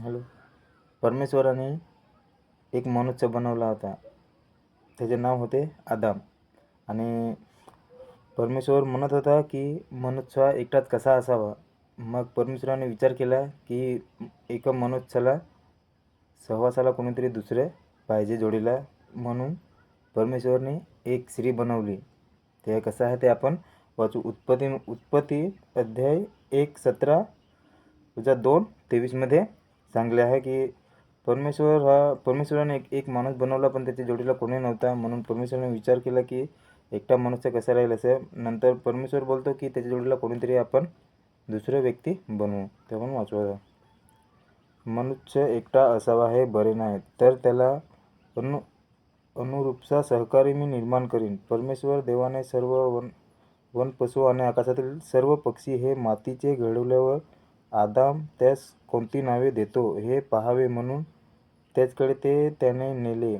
Hello. परमेश्वराने एक मनुष्य बनवला होता. त्याचे नाव होते आदाम. आणि परमेश्वर म्हणत होता की मनुष्य हा एकटाच कसा असावा? मग परमेश्वराने विचार केला की एका मनुष्याला सहवासाला कोणीतरी दुसरे पाहिजे जोडीला. म्हणून परमेश्वरने एक स्त्री बनवली. ते कसं आहे ते आपण वाचू. उत्पत्ती उत्पत्ती अध्याय एक सतरा तुझ्या दोन तेवीसमध्ये सांगले आहे की परमेश्वर हा परमेश्वराने एक एक माणूस बनवला पण त्याच्या जोडीला कोणी नव्हता. म्हणून परमेश्वराने विचार केला की एकटा मनुष्य कसा राहील असं. नंतर परमेश्वर बोलतो की त्याच्या जोडीला कोणीतरी आपण दुसरं व्यक्ती बनवू. ते पण वाचवा. मनुष्य एकटा असावा हे बरे नाही. तर त्याला अनु अनुरूपचा सहकारी मी निर्माण करीन. परमेश्वर देवाने सर्व वन वन पशु आणि आकाशातील सर्व पक्षी हे मातीचे घडवल्यावर आदाम त्यास कोणती नावे देतो हे पाहावे म्हणून त्याचकडे ते त्याने नेले.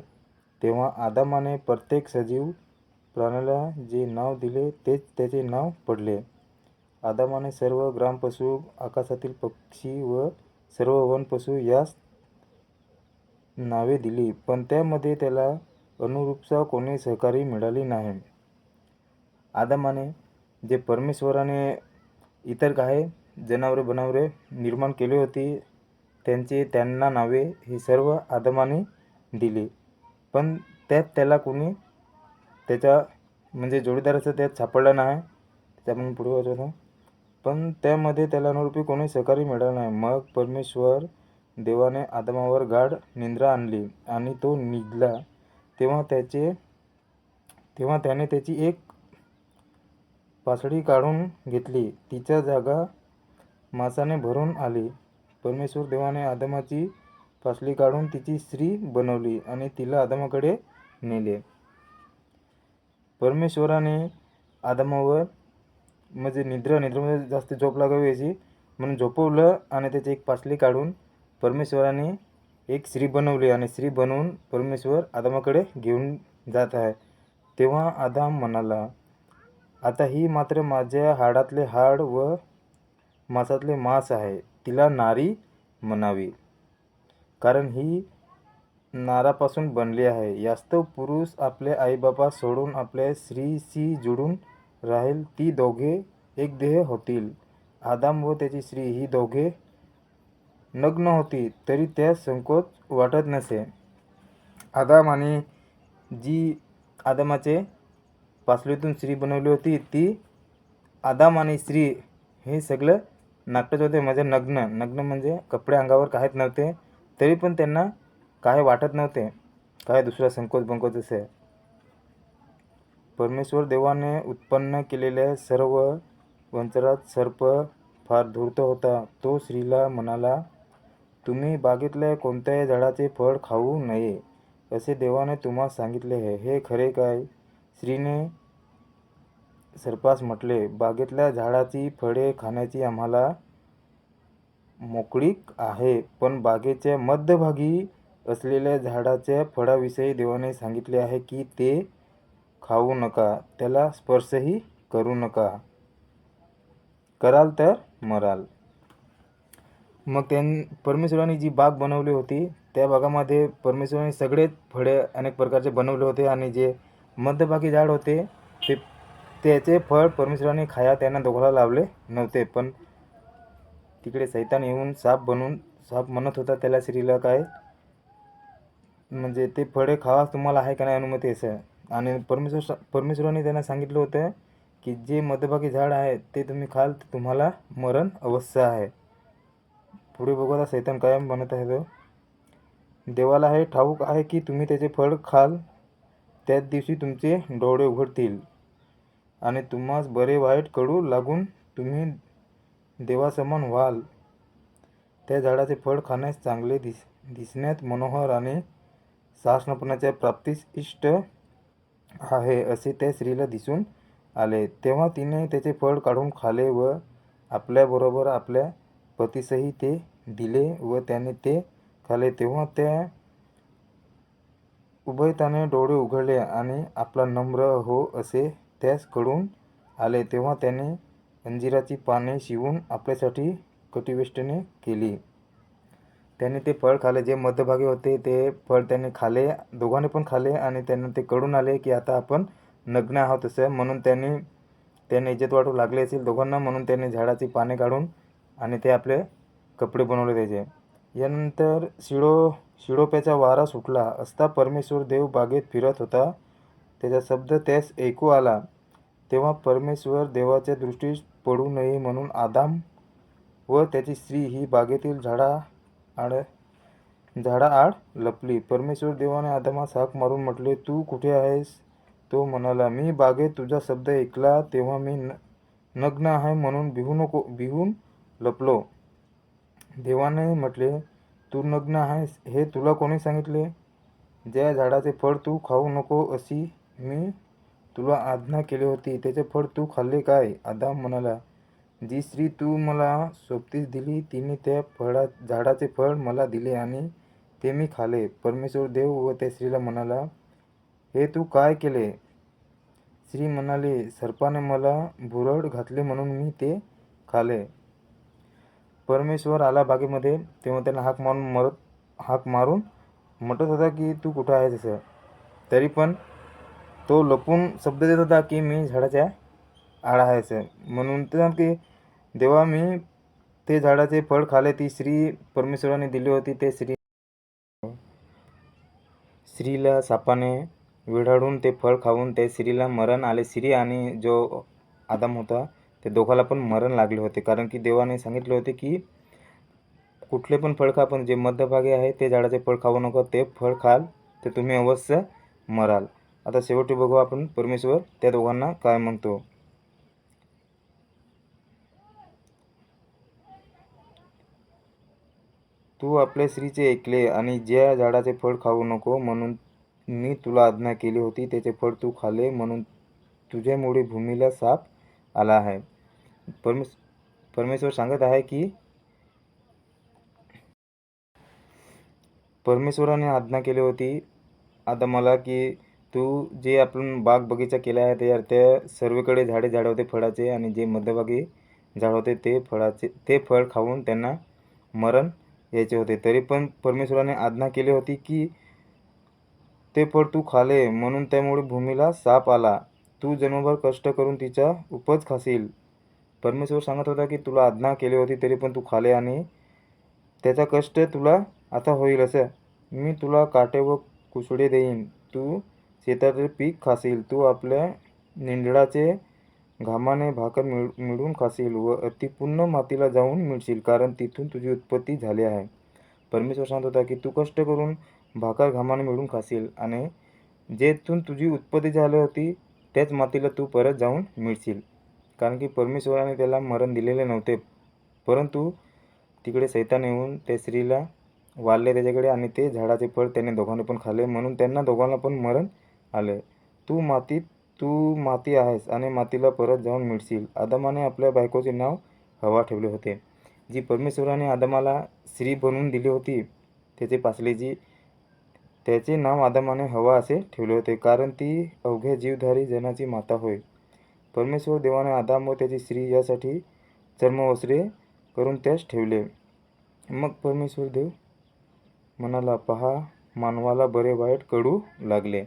तेव्हा आदामाने प्रत्येक सजीव प्राण्याला जे नाव दिले तेच त्याचे नाव पडले. आदामाने सर्व ग्रामपशु आकाशातील पक्षी व सर्व वनपशु यास नावे दिली पण त्यामध्ये त्याला अनुरूपचा कोणी सहकारी मिळाली नाही. आदामाने जे परमेश्वराने इतर काही जनावरे बनावरे निर्माण केली होती त्यांची त्यांना नावे ही सर्व आदमाने दिली. पण त्यात त्याला कोणी त्याच्या म्हणजे जोडीदाराचं त्यात सापडलं नाही त्या आपण पुढे वाचवतो पण त्यामध्ये त्याला अनुरूपी कोणी सहकारी मिळालं नाही. मग परमेश्वर देवाने आदमावर गाढ निंद्रा आणली आणि तो निघला. तेव्हा त्याचे तेव्हा त्याने त्याची एक पासडी काढून घेतली. तिच्या जागा मासाने भरून आली. परमेश्वर देवाने आदमाची पासली काढून तिची स्त्री बनवली आणि तिला आदमाकडे नेले. परमेश्वराने आदमावर म्हणजे निद्रा निद्रामध्ये जास्त झोप लागावी याची म्हणून झोपवलं आणि त्याची एक पासली काढून परमेश्वराने एक स्त्री बनवली आणि स्त्री बनवून परमेश्वर आदमाकडे घेऊन जात आहे. तेव्हा आदाम म्हणाला आता ही मात्र माझ्या हाडातले हाड व मासातले मास आहे तिला नारी म्हणावी. कारण ही नारापासून बनली आहे. यास्तव पुरुष आपले आईबापा सोडून आपल्या स्त्रीशी जुळून राहील ती दोघे एक देह होतील. आदाम व त्याची स्त्री ही दोघे नग्न होती तरी त्यास संकोच वाटत नसे. आदाम आणि जी आदामाचे पासलीतून स्त्री बनवली होती ती आदाम आणि स्त्री हे सगळं नाट्यच होते म्हणजे नग्न. नग्न म्हणजे कपडे अंगावर काहीच नव्हते तरी पण त्यांना काय वाटत नव्हते. काय दुसरा संकोच बंकोच असे. परमेश्वर देवाने उत्पन्न केलेल्या सर्व वंचरात सर्प फार धूर्त होता. तो स्त्रीला म्हणाला तुम्ही बागेतल्या कोणत्याही झाडाचे फळ खाऊ नये असे देवाने तुम्हाला सांगितले आहे. हे खरे काय स्त्रीने सर्पास म्हटले बागेतल्या झाडाची फळे खाण्याची आम्हाला मोकळीक आहे पण बागेच्या मध्यभागी असलेल्या झाडाच्या फळाविषयी देवाने सांगितले आहे की ते खाऊ नका त्याला स्पर्शही करू नका. कराल तर मराल. मग त्यां परमेश्वराने जी बाग बनवली होती त्या बागामध्ये परमेश्वराने सगळे फळे अनेक प्रकारचे बनवले होते आणि जे मध्यभागी झाड होते ते त्याचे फळ परमेश्वराने खाया त्यांना दोघाला लावले नव्हते पण तिकडे सैतान येऊन साप बनून साप म्हणत होता त्याला स्त्रीला काय? म्हणजे ते फळे खावा तुम्हाला आहे का नाही अनुमती असं आणि परमेश्वर परमेश्वराने त्यांना सांगितलं होतं की जे मध्यभागी झाड आहे ते तुम्ही खाल तर तुम्हाला मरण अवश्य आहे. पुढे बघू आता सैतान काय म्हणत आहे तो. देवाला हे ठाऊक आहे की तुम्ही त्याचे फळ खाल त्याच दिवशी तुमचे डोळे उघडतील. आणि तुम्हास बरे वाईट कळू लागून तुम्ही देवासमान व्हाल. त्या झाडाचे फळ खाण्यास चांगले दिस दिसण्यात मनोहर आणि सासनपणाच्या प्राप्तीस इष्ट आहे असे त्या स्त्रीला दिसून आले. तेव्हा तिने त्याचे फळ काढून खाले व आपल्याबरोबर आपल्या पतीसही ते दिले व त्याने ते खाले. तेव्हा त्या उभयताने डोळे उघडले आणि आपला नम्र हो असे त्यास कळून आले तेव्हा त्याने अंजिराची पाने शिवून आपल्यासाठी कटिवेष्टने केली. त्याने ते फळ खाल्ले जे मध्यभागी होते ते फळ त्याने खाले दोघांनी पण खाले आणि त्यांना ते कळून आले की आता आपण नग्न आहोत तसं म्हणून त्यांनी त्याने इज्जत वाटू लागली असेल दोघांना म्हणून त्यांनी झाडाची पाने काढून आणि ते आपले कपडे बनवले त्याचे. यानंतर शिळो शिळोप्याचा वारा सुटला. असता परमेश्वर देव बागेत फिरत होता. त्याचा शब्द त्यास ऐकू आला. तेव्हा परमेश्वर देवाच्या दृष्टीस पडू नये म्हणून आदाम व त्याची स्त्री ही बागेतील झाडा आड झाडाआड लपली. परमेश्वर देवाने आदामास हाक मारून म्हटले तू कुठे आहेस? तो म्हणाला मी बागेत तुझा शब्द ऐकला तेव्हा मी न नग्न आहे म्हणून भिवू नको भिवून लपलो. देवाने म्हटले तू नग्न आहेस हे तुला कोणी सांगितले? ज्या झाडाचे फळ तू खाऊ नको अशी मी तुला आज्ञा केली होती त्याचे फळ तू खाल्ले काय? आदाम म्हणाला जी स्त्री तू मला सोबतीस दिली तिने त्या फळा झाडाचे फळ मला दिले आणि ते मी खाले. परमेश्वर देव व त्या स्त्रीला म्हणाला हे तू काय केले? स्त्री म्हणाले सर्पाने मला भुरळ घातले म्हणून मी ते खाले. परमेश्वर आला बागेमध्ये तेव्हा त्याला हाक मारून मरत हाक मारून म्हणत होता की तू कुठं आहेस असं? तरी पण तो लपून शब्द देत होता की मी झाडाच्या आड आहे म्हणून ते की देवा मी ते झाडाचे फळ खाले ती श्री परमेश्वराने दिली होती ते श्री स्त्रीला सापाने विढाळून ते फळ खाऊन ते स्त्रीला मरण आले. स्त्री आणि जो आदम होता ते दोघाला पण मरण लागले होते. कारण की देवाने सांगितले होते की कुठले पण फळ खा पण जे मध्यभागी आहे ते झाडाचे फळ खाऊ नको ते फळ खाल तर तुम्ही अवश्य मराल. आता शेवटी बघू आपण परमेश्वर त्या दोघांना काय म्हणतो. तू आपल्या स्त्रीचे ऐकले आणि ज्या झाडाचे फळ खाऊ नको म्हणून मी तुला आज्ञा केली होती त्याचे फळ तू खाले म्हणून तुझ्यामुळे भूमीला साप आला आहे. परमेश परमेश्वर सांगत आहे की परमेश्वराने आज्ञा केली होती. आता मला की तू जे आपण बाग बगीचा केला आहे ते त्या सर्वीकडे झाडे झाड होते फळाचे आणि जे मध्यभागी झाड होते ते फळाचे ते फळ खाऊन त्यांना मरण यायचे होते. तरी पण परमेश्वराने आज्ञा केली होती की ते फळ तू खाले म्हणून त्यामुळे भूमीला साप आला. तू जन्मभर कष्ट करून तिचा उपज खाशील. परमेश्वर सांगत होता की तुला आज्ञा केली होती तरी पण तू खाले आणि त्याचा कष्ट तुला आता होईल असं. मी तुला काटे व कुसडे देईन. तू शेतातील पीक खाशील तू आपल्या निंदळाचे घामाने भाकर मिळ मिळून खाशील व अतिपूर्ण मातीला जाऊन मिळशील कारण तिथून तुझी उत्पत्ती झाली आहे. परमेश्वर सांगत होता की तू कष्ट करून भाकर घामाने मिळून खाशील आणि जेथून तुझी उत्पत्ती झाली होती त्याच मातीला तू परत जाऊन मिळशील. कारण की परमेश्वराने त्याला मरण दिलेले नव्हते परंतु तिकडे सैतान येऊन त्या स्त्रीला वाढले त्याच्याकडे आणि ते झाडाचे फळ त्याने दोघांनी पण खाल्ले म्हणून त्यांना दोघांना पण मरण आले. तू मातीत तू माती आहेस आणि मातीला परत जाऊन मिळशील. आदमाने आपल्या बायकोचे नाव हवा ठेवले होते. जी परमेश्वराने आदमाला स्त्री बनवून दिली होती त्याचे पासलेची त्याचे नाव आदमाने हवा असे ठेवले होते कारण ती अवघ्या जीवधारी जनाची माता होय. परमेश्वर देवाने आदाम व त्याची स्त्री यासाठी चर्मवस्त्रे करून त्यास ठेवले. मग परमेश्वर देव म्हणाला पहा मानवाला बरे वाईट कळू लागले.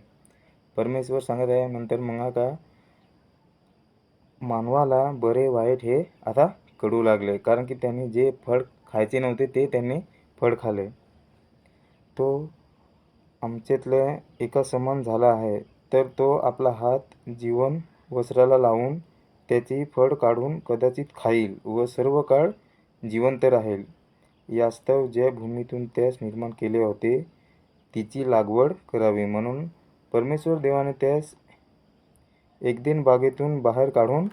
परमेश्वर सांगत आहे नंतर मग का मानवाला बरे वाईट हे आता कळू लागले. कारण की त्यांनी जे फळ खायचे नव्हते ते त्यांनी फळ खाले. तो आमच्यातले एका समान झाला आहे. तर तो आपला हात जीवन वस्त्राला लावून त्याची फळ काढून कदाचित खाईल व सर्व काळ जिवंत राहील. यास्तव ज्या भूमीतून त्यास निर्माण केले होते तिची लागवड करावी. म्हणून परमेश्वर देवाने त्यास एक दिन बागेतून बाहेर काढून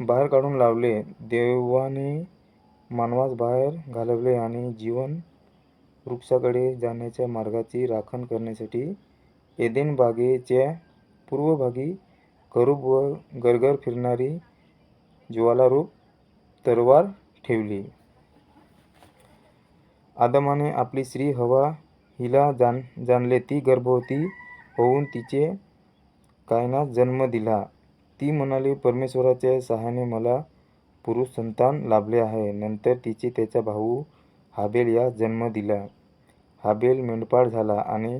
बाहेर काढून लावले. देवाने मानवास बाहेर घालवले आणि जीवन वृक्षाकडे जाण्याच्या मार्गाची राखण करण्यासाठी एदेन बागेच्या पूर्वभागी करूब व गरगर फिरणारी ज्वालारूप तरवार ठेवली. आदमाने आपली स्त्री हवा हिला जाण जाणले ती गर्भवती होऊन तिचे कायनात जन्म दिला. ती म्हणाली परमेश्वराच्या सहाय्याने मला पुरुष संतान लाभले आहे. नंतर तिचे त्याचा भाऊ हाबेल यास जन्म दिला. हाबेल मेंढपाळ झाला आणि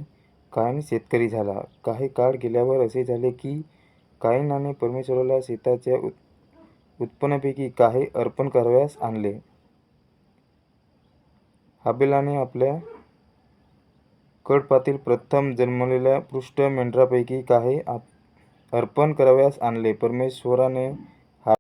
कायन शेतकरी झाला. काही काळ गेल्यावर असे झाले की कायनाने परमेश्वराला शेताच्या उत् उत्पन्नापैकी काही अर्पण करावयास आणले. हाबेलाने आपल्या कळपातील प्रथम जन्मलेल्या पृष्ठ मेंढरापैकी काही आप अर्पण करावयास आणले. परमेश्वराने